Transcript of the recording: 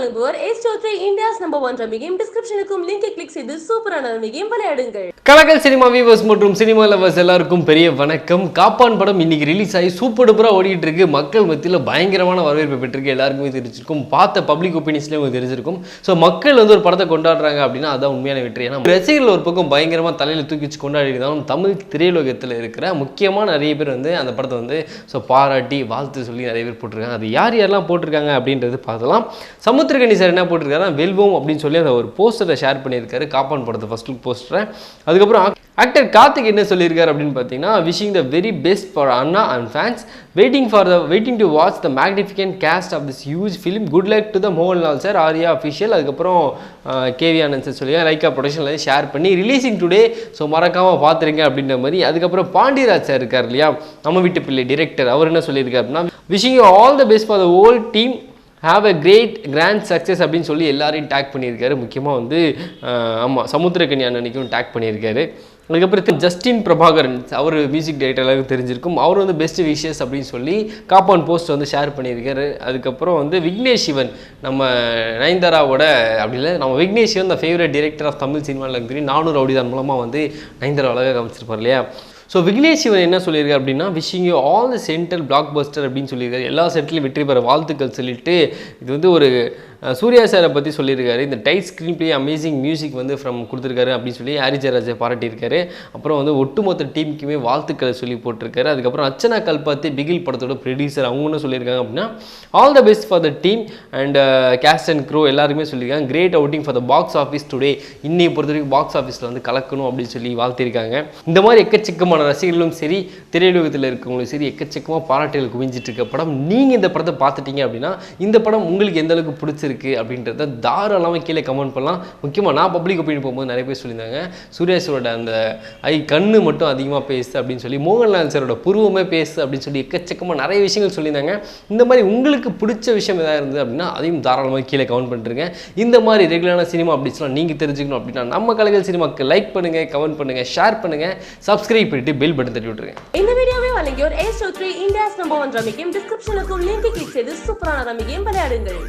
வழங்குவோர் ஏஸ் சோத்ரி இந்தியாஸ் நம்பர் ஒன் ரமிகையும் டிஸ்கிரிப்ஷனுக்கும் லிங்கை கிளிக் செய்து சூப்பரான ரமிகையும் விளையாடுங்கள். கலகல் சினிமா வியூவர்ஸ் மற்றும் சினிமா லவர்ஸ் எல்லாருக்கும் பெரிய வணக்கம். காப்பான் படம் இன்னைக்கு ரிலீஸ் ஆகி சூப்பர் டூப்பராக ஓடிட்டு இருக்கு. மக்கள் மத்தியில் பயங்கரமான வரவேற்பு பெற்றிருக்கு. எல்லாருக்குமே தெரிஞ்சிருக்கும். பார்த்த பப்ளிக் ஒப்பீனியன்ஸ்லேயும் தெரிஞ்சிருக்கும். ஸோ மக்கள் வந்து ஒரு படத்தை கொண்டாடுறாங்க அப்படின்னா அதான் உண்மையான வெற்றி. ஏன்னா ரசிகர்கள் ஒரு பக்கம் பயங்கரமாக தலையில் தூக்கி வச்சு கொண்டாடி இருந்தாலும் தமிழ் திரையுலகத்தில் இருக்கிற முக்கியமான நிறைய பேர் வந்து அந்த படத்தை வந்து ஸோ பாராட்டி வாழ்த்து சொல்லி நிறைய பேர் போட்டிருக்காங்க. அது யார் யாரெல்லாம் போட்டிருக்காங்க அப்படின்றது பார்த்தலாம் சமுத்திரகனி சார் என்ன போட்டிருக்காருன்னா வெல்வோம் அப்படின்னு சொல்லி அந்த ஒரு போஸ்டரை ஷேர் பண்ணியிருக்காரு. காப்பான் படத்தை ஃபர்ஸ்ட் லுக் போஸ்டரை அதுக்கப்புறம் ஆக்டர் கார்த்திக் என்ன சொல்லியிருக்காரு அப்படின்னு பார்த்தீங்கன்னா wishing the very best for Anna and fans waiting for the waiting to watch the magnificent cast of this huge film good luck to the Mohanlal sir Arya official அதுக்கப்புறம் KV Anand sir சொல்லி லைக்கா ப்ரொடக்ஷனில் share பண்ணி releasing today so மறக்காமல் பார்த்துருங்க அப்படின்ற மாதிரி. அதுக்கப்புறம் Pandiraj sir இருக்கார் இல்லையா? நம்ம வீட்டு பிள்ளை டிரெக்டர் அவர் என்ன சொல்லியிருக்காரு அப்படின்னா wishing all the best for the whole team have a great grand success அப்படின்னு சொல்லி எல்லாரையும் டேக் பண்ணியிருக்காரு. முக்கியமாக வந்து ஆமாம் சமுத்திரக்கனி அண்ணனுக்கும் டேக் பண்ணியிருக்காரு. அதுக்கப்புறம் ஜஸ்டின் பிரபாகரன் அவர் மியூசிக் டைரக்டர் எல்லாருக்கும் தெரிஞ்சிருக்கும். அவர் வந்து பெஸ்ட் விஷஸ் அப்படின்னு சொல்லி காப்பான் போஸ்ட் வந்து ஷேர் பண்ணியிருக்காரு. அதுக்கப்புறம் வந்து விக்னேஷ் சிவன் நம்ம நயன்தாராவோட அப்படி இல்லை நம்ம Vignesh Shivan the favourite director of Tamil சினிமாவில் தெரியும் நானூறு ரவுடிதான் மூலமாக வந்து நயன்தாரா அழகாக காமிச்சிருப்பார் இல்லையா? ஸோ விக்னேஷ் சிவன் என்ன சொல்லியிருக்காரு அப்படின்னா wishing you all the central blockbuster அப்படின்னு சொல்லியிருக்காரு. எல்லா சென்டர்லையும் வெற்றி பெற வாழ்த்துக்கள் சொல்லிட்டு இது வந்து ஒரு சூர்யா சாரை பற்றி சொல்லியிருக்காரு. இந்த tight screenplay amazing music வந்து ஃப்ரம் கொடுத்துருக்காரு அப்படின்னு சொல்லி ஹாரி ஜெயராஜை பாராட்டியிருக்காரு. அப்புறம் வந்து ஒட்டுமொத்த டீமுக்குமே வாழ்த்துக்களை சொல்லி போட்டிருக்காரு. அதுக்கப்புறம் அர்ச்சனா கல்பாத்தி பிகில் படத்தோட ப்ரொடியூசர் அவங்க என்ன சொல்லியிருக்காங்க அப்படின்னா all the best for the team and cast and crew எல்லாருமே சொல்லியிருக்காங்க. Great outing for the box office today இன்னையை பொறுத்த வரைக்கும் பாக்ஸ் ஆஃபீஸில் வந்து கலக்கணும் அப்படின்னு சொல்லி வாழ்த்திருக்காங்க இந்த மாதிரி எக்கச்சக்கமான ரசிகர்களும் சரி திரையுலகத்தில் இருக்கவங்களும் சரி எக்கச்சக்கமாக பாராட்டுகள் குவிஞ்சிட்டு இருக்க படம். நீங்கள் இந்த படத்தை பார்த்துட்டீங்க அப்படின்னா இந்த படம் உங்களுக்கு எந்த அளவுக்கு பிடிச்சிருக்கு அப்படின்றத தாராளமாக கீழே கமெண்ட் பண்ணலாம். முக்கியமாக நான் பப்ளிக் ஒப்பீனியன் போகும்போது நிறைய பேர் சொல்லியிருந்தாங்க சூர்யா அந்த ஐ கண்ணு மட்டும் அதிகமாக பேசு அப்படின்னு சொல்லி மோகன்லால் சாரோட புருவமே பேசு அப்படின்னு சொல்லி எக்கச்சக்கமாக நிறைய விஷயங்கள் சொல்லியிருந்தாங்க. இந்த மாதிரி உங்களுக்கு பிடிச்ச விஷயம் எதாவது இருந்தது அப்படின்னா அதையும் தாராளமாக கீழே கமெண்ட் பண்ணிருங்க. இந்த மாதிரி ரெகுலரான சினிமா அப்டேட்ஸ்லாம் நீங்கள் தெரிஞ்சுக்கணும் அப்படின்னா நம்ம கலைகள் சினிமாக்கு லைக் பண்ணுங்கள் கமெண்ட் பண்ணுங்கள் ஷேர் பண்ணுங்கள் சப்ஸ்கிரைப் பண்ணிட்டு பெல் பட்டன் தட்டி விட்டுருங்க. இந்த வீடியோவை வழங்கியோர் ஏ ஸ்டோ த்ரீ இந்தியாஸ் நம்பர் ஒன் ரமிகையும் டிஸ்கிரிப்ஷனுக்கும் லிங்க் கிளிக் செய்து சூப்பரான ரமிக்கையும் விளையாடுங்கள்.